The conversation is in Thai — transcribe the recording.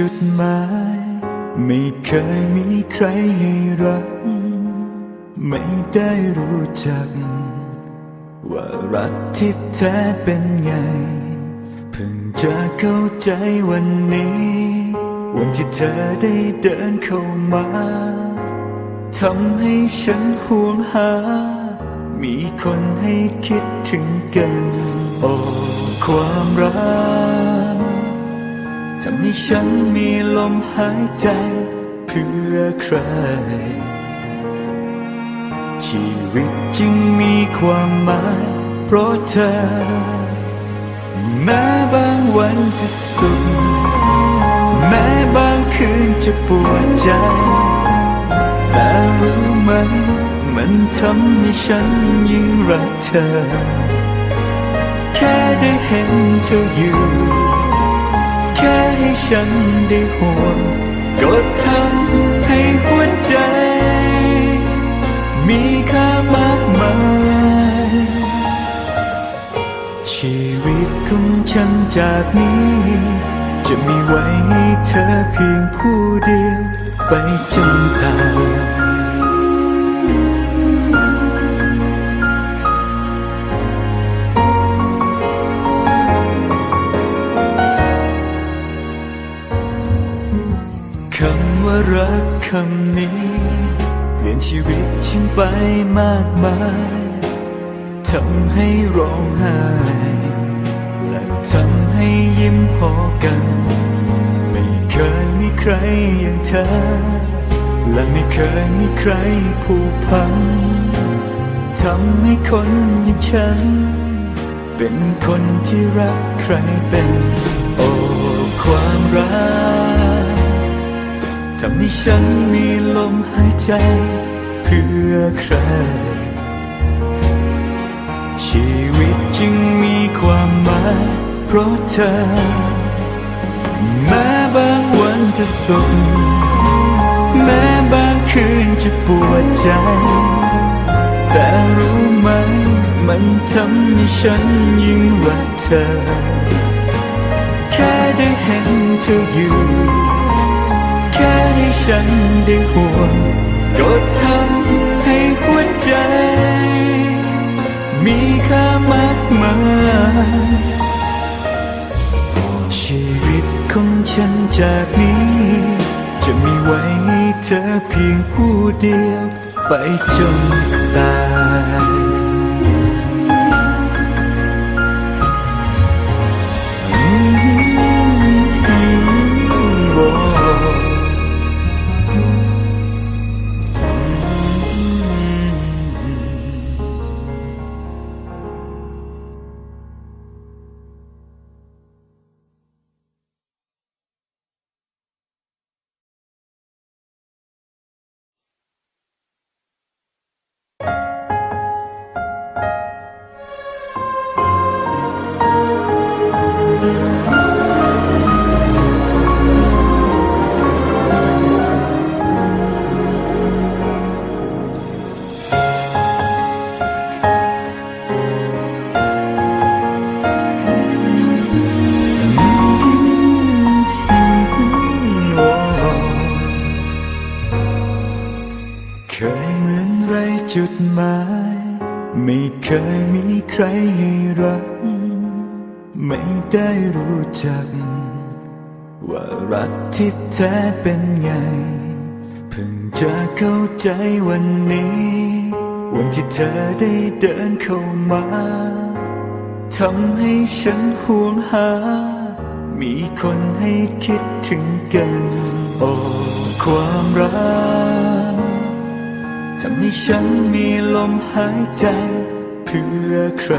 จุดหมาย ไม่เคยมีใครให้รัก ไม่ได้รู้จัก ว่ารักที่แท้เป็นไง เพิ่งจะเข้าใจวันนี้ วันที่เธอได้เดินเข้ามาทำให้ฉันห่วงหา มีคนให้คิดถึงกัน โอ้ความรัก ฉันมีลมหายใจเพื่อใคร ชีวิตจึงมีความหมายเพราะเธอ แม้บางวันจะสุขแม้บางคืนจะปวดใจ แต่รู้ไหมมันทำให้ฉันยิ่งรักเธอ แค่ได้เห็นเธออยู่ ให้ฉันได้ห่วงก็ทำให้หัวใจ มีค่ามากมายชีวิตของฉันจากนี้ จะมีไว้ให้เธอเพียงผู้เดียว ไปจนตาย คำว่ารักคำนี้ เปลี่ยนชีวิตฉันไปมากมายทำให้ร้องไห้และทำให้ยิ้มพอกัน ไม่เคยมีใครอย่างเธอ และไม่เคยมีใครผูกพันทำให้คนอย่างฉัน เป็นคนที่รักใครเป็น โอ้ความรัก ทำให้ฉันมีลมหายใจ เพื่อใคร ชีวิตจึงมีความหมายเพราะเธอ แม้บางวันจะสุขแม้บางคืนจะปวดใจ แต่รู้ไหมมันทำให้ฉันยิ่งรักเธอ แค่ได้เห็นเธออยู่ ค่ให้ฉันได้ห่วงก็ทำให้หัวใจ มีค่ามากมายชีวิตของฉันจากนี้ จะมีไว้เธอเพียงผู้เดียว ไปจนตาย เคยเหมือนไรจุดหมาย ไม่เคยมีใครให้รัก ไม่ได้รู้จัก ว่ารักที่แท้เป็นไง เพิ่งจะเข้าใจวันนี้ วันที่เธอได้เดินเข้ามาทำให้ฉันห่วงหา มีคนให้คิดถึงกัน โอ้ความรัก ให้ฉันมีลมหายใจเพื่อใคร